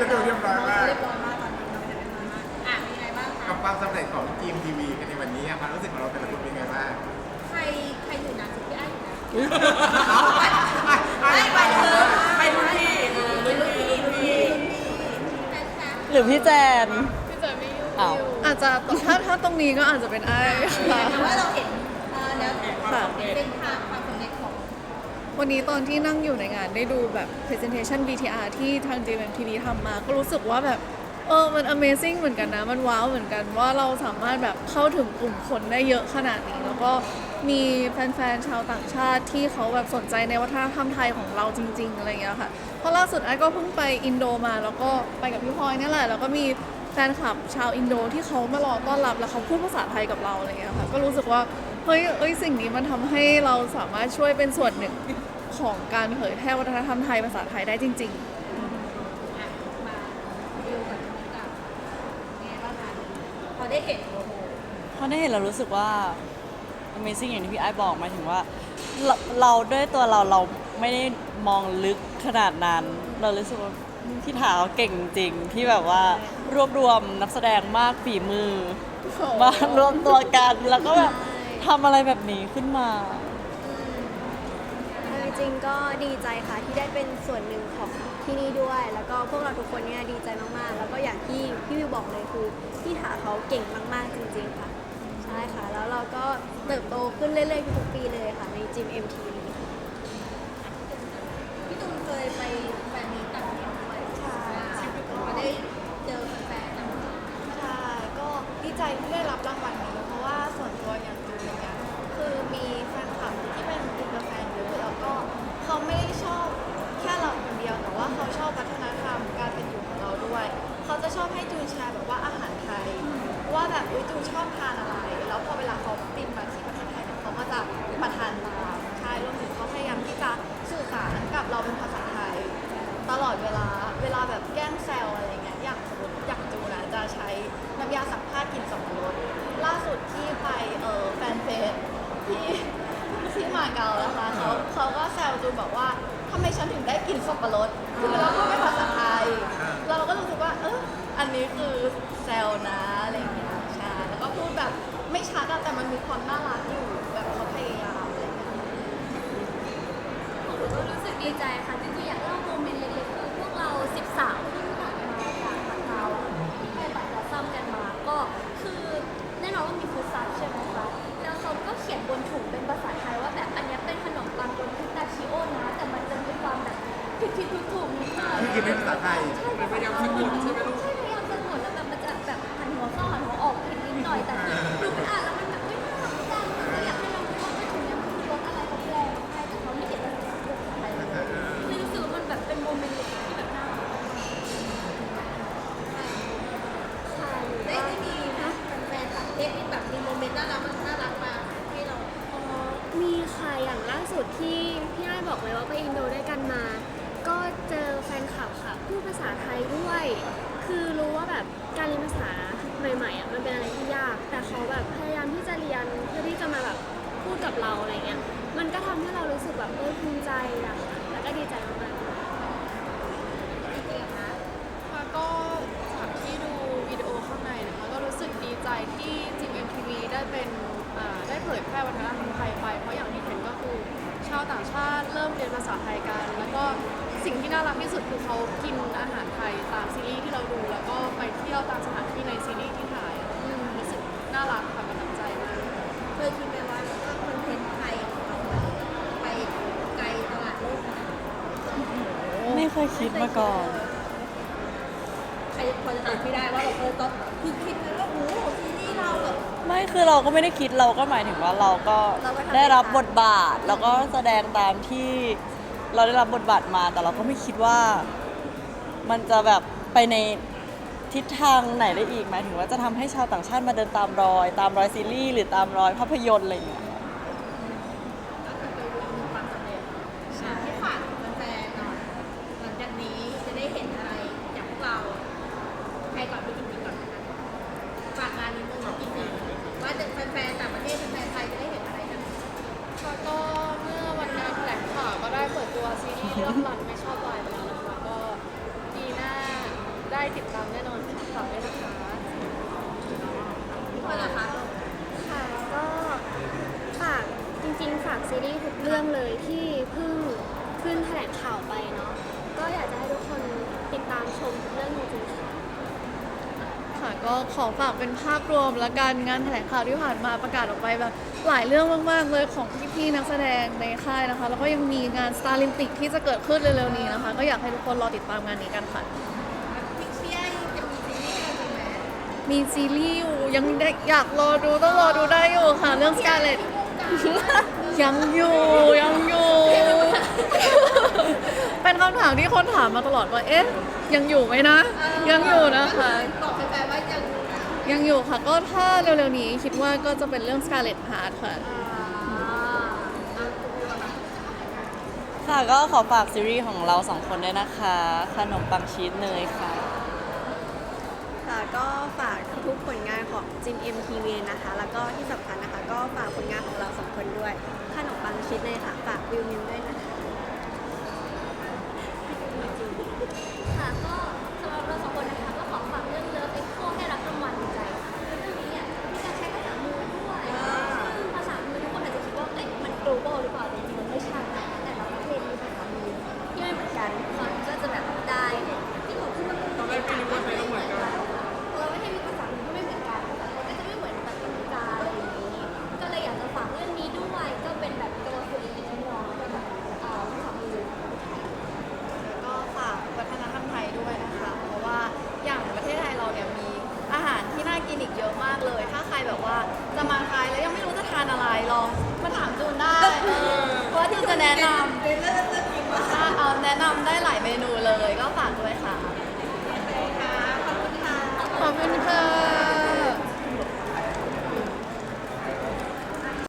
ตัวเยี่ยมเลยตัวเยี่ยมร้อยมากเรียบร้อยมากตอนนี้น้องเรียบร้อยมากอะเป็นยังไงบ้างคะกับความสำเร็จของทีมทีวีกันในวันนี้อะความรู้สึกของเราแต่ละคนเป็นไงบ้างใครใครอยู่นานสุดพี่ไอ้อยู่นะไม่ไปเถอะไปทุกที่ไปทุกที่ทุกที่แต่แต่หรือพี่แจน พี่เจอไม่ยุ่งอ้าว อาจจะถ้าถ้าตรงนี้ก็อาจจะเป็นไอ้ค่ะแต่ว่าเราเห็นเอ่อแล้วค่ะเป็นทางความสำเร็จของวั วันนี้ตอนที่นั่งอยู่ในงานได้ดูแบบ presentation VTR ที่ทาง JMTV ทำมา ก็รู้สึกว่าแบบเออมัน amazing เหมือนกันนะ มันว้าวเหมือนกันว่าเราสามารถแบบเข้าถึงกลุ่มคนได้เยอะขนาดนี้ แล้วก็มีแฟนๆ ชาวต่างชาติที่เขาแบบสนใจในวัฒนธรรมไทยของเราจริง ๆ อะไรอย่างเงี้ยค่ะ เพราะล่าสุดไอ้ก็เพิ่งไปอินโดมา แล้วก็ไปกับพี่พลอยนี่แหละ แล้วก็มีแฟนคลับชาวอินโดที่เขามารอต้อนรับ แล้วเขาพูดภาษาไทยกับเราอะไรอย่างเงี้ยค่ะ ก็รู้สึกว่า เฮ้ยเอ้ยสิ่งนี้มันทำให้เราสามารถช่วยเป็นส่วนหนึ่งของการเผยแพร่วัฒนธรรมไทยภาษาไทยได้จริงอะมาดูกับนี้กับไงบ้างคะพอได้เห็นโอ้โหพอได้เห็นเรารู้สึกว่า Amazing อย่างที่พี่ไอ้บอกหมายถึงว่าเราเราด้วยตัวเราเราไม่ได้มองลึกขนาดนั้น เรารู้สึกว่าพี่ถาเขาเก่งจริงที่แบบว่ารวบรวมนักแสดงมากฝีมือ มารวมตัวกันแล้วก็แบบ ทำอะไรแบบนี้ขึ้นมาเอาจริงๆก็ดีใจค่ะที่ได้เป็นส่วนหนึ่งของที่นี่ด้วย แล้วก็พวกเราทุกคนเนี่ยดีใจมากๆ แล้วก็อย่างที่พี่วิวบอกเลยคือพี่ถาเขาเก่งมากๆจริงๆค่ะ ใช่ค่ะ แล้วเราก็เติบโตขึ้นเรื่อยๆทุกๆปีเลยค่ะ ในจิม MTV พี่ตูนเคยไปแฟนมีตต่างประเทศด้วยใช่ก็ได้เจอแฟนๆต่างประเทศ ใช่ก็ดีใจที่ได้รับรางวัลนี้ เขาไม่ได้ชอบแค่เราคนเดียวแต่ว่าเขาชอบวัฒนธรรมการเป็นอยู่ของเราด้วย เขาจะชอบให้จูนแชร์แบบว่าอาหารไทย ว่าแบบอุ้ยจูนชอบทานอะไร แล้วพอเวลาเขาบินมาที่ประเทศไทยเนี่ยเขาก็จะมาทานตามใช่รวมถึงเขาพยายามที่จะสื่อสารกับเราเป็นภาษาไทย ตลอดเวลาเวลาแบบแกล้งแซวอะไรเงี้ยอย่างสมมติอย่างจูนะจะใช้น้ำยาซักผ้ากลิ่นสับปะรดล่าสุดที่ไปเออแฟนเฟสที่ มาเก๊านะคะเขาเขาก็แซวจูนบอกว่าทำไมฉันถึงได้กลิ่นสับปะรดคือเราพูดเป็นภาษาไทย เราก็รู้สึกว่า เอออันนี้คือแซวนะอะไรเงี้ยใช่แล้วก็พูดแบบไม่ชัดอะแต่มันมีความน่ารักอยู่แบบเขาพยายามอะไรเงี้ย ผมก็รู้สึกดีใจค่ะจริงๆอยากเล่าโมเมนต์เล็กๆคือพวกเรา 13ที่ผ่านมาจากปัดเราไปปัดเราซ้ำกันมา ก็คือแน่นอนว่ามีฟูดซับใช่ไหม นิดหน่อยนี่คือเป็นภาษาไทยใช่พยายามสะกดใช่ไหมลูกพยายามสะกดแล้วแบบมันจะแบบหันหัวเข้าหันหัวออกผิดนิดหน่อยแต่คือดูไปอ่านแล้วมันแบบไม่น่ารักจังก็อยากให้เรารู้ว่าไม่ถึงนี้นคือรสอะไรเขาแปลให้แต่เขาไม่เขียนเป็นภาษาไทยเลยเลยรู้สึกว่ามันแบบเป็นโมเมนต์ที่แบบน่ารักค่ได้ได้มีนะแฟนๆต่างประเทศที่แบบมีโมเมนต์น่ารักน่ารักมาให้เรา มีค่ะอย่างล่าสุดที่พี่อ้ายบอกเลยว่าไปอินโดด้วยกันมา ก็เจอแฟนคลับค่ะพูดภาษาไทยด้วย คือรู้ว่าแบบการเรียนภาษาใหม่ๆอะมันเป็นอะไรที่ยาก แต่เขาแบบพยายามที่จะเรียนเพื่อที่จะมาแบบพูดกับเราอะไรเงี้ย มันก็ทำให้เรารู้สึกแบบเออภูมิใจอะค่ะแล้วก็ดีใจมากๆ ค่ะก็จากที่ดูวิดีโอข้างในนะคะก็รู้สึกดีใจที่จิมเอ็มทีวีได้เป็นอ่าได้เผยแพร่วัฒนธรรมไทยไป เพราะอย่างที่เห็นก็คือชาวต่างชาติเริ่มเรียนภาษาไทยกัน สิ่งที่น่ารักที่สุดคือเขากินอาหารไทยตามซีรีส์ที่เราดู แล้วก็ไปเที่ยวตามสถานที่ในซีรีส์ที่ถ่ายอืมรู้สึกน่ารักค่ะประทับใจมาก เคยคิดไหมว่าคอนเทนต์ไทยของเราแบบไปไกลตลาดโลกขนาดนี้ไม่เคยคิดมาก่อน ใครพอจะตอบไม่ได้ว่าแบบเออตอนคือคิดไหมว่าโอ้โหซีรีส์เราแบบ ไม่คือเราก็ไม่ได้คิดเราก็หมายถึงว่าเราก็ได้รับบทบาท แล้วก็แสดงตามที่ เราได้รับบทบาทมา แต่เราก็ไม่คิดว่า มันจะแบบไปในทิศทางไหนได้อีกหมายถึงว่าจะทำให้ชาวต่างชาติมาเดินตามรอย ตามรอยซีรีส์หรือตามรอยภาพยนตร์อะไรอย่างเงี้ยก็คือเป็นอีกหนึ่งความสำเร็จอะให้ฝากแฟนๆหน่อยหลังจากนี้จะได้เห็นอะไรจากพวกเราใครก่อนพี่กินก่อนนะคะฝากงานนี้นึงกินนึงว่าจะแฟนๆต่างประเทศแฟนๆไทยจะได้เห็นอะไรกันค่ะก็วันงานแถลงข่าวก็ได้เปิดตัวซีรีส์เรื่องรันไม่ชอบลายไปแล้วนะคะก็ปีหน้า ติดตามแน่นอนค่ะฝากด้วยนะคะ พี่พลอยล่ะคะ ค่ะก็ฝาก จริงๆฝากซีรีส์ทุกเรื่องเลยที่เพิ่งขึ้นแถลงข่าวไปเนาะก็อยากจะให้ทุกคนติดตามชมทุกเรื่องจริงๆค่ะ ค่ะก็ขอฝากเป็นภาพรวมและการงานแถลงข่าวที่ผ่านมาประกาศออกไปแบบหลายเรื่องมากๆเลยของพี่ๆนักแสดงในค่ายนะคะ แล้วก็ยังมีงาน Star Olympic ที่จะเกิดขึ้นเร็วๆนี้นะคะ ก็อยากให้ทุกคนรอติดตามงานนี้กันค่ะพี่เชียร์จะมีซีรีส์ให้เราดูไหมมีซีรีส์อยู่ยังได้อยากรอดูต้องรอดูได้อยู่ค่ะ เรื่อง Scarlet ยังอยู่ยังอยู่ เป็นคำถามที่คนถามมาตลอดว่า เอ๊ะ ยังอยู่ไหมนะ ยังอยู่นะคะ บอกแฟนๆว่ายัง ยังอยู่ค่ะ ก็ถ้าเร็วๆนี้คิดว่าก็จะเป็นเรื่อง Scarlet Heart ค่ะ ค่ะก็ขอฝากซีรีส์ของเราสองคนด้วยนะคะ ขนมปังชีสเนยค่ะ ค่ะก็ฝากทุกผลงานของจิม MTV นะคะ แล้วก็ที่สำคัญนะคะ ก็ฝาก คนด้วยขนมปังชิดเลยค่ะฝากวิวมิวด้วยนะคะค่ะก็สำหรับเราสองคนนะคะ อเพราะว่าจูนจะแนะนำใช่เอาแนะนำได้หลายเมนูเลยก็ฝากด้วยค่ะ ขอบคุณค่ะ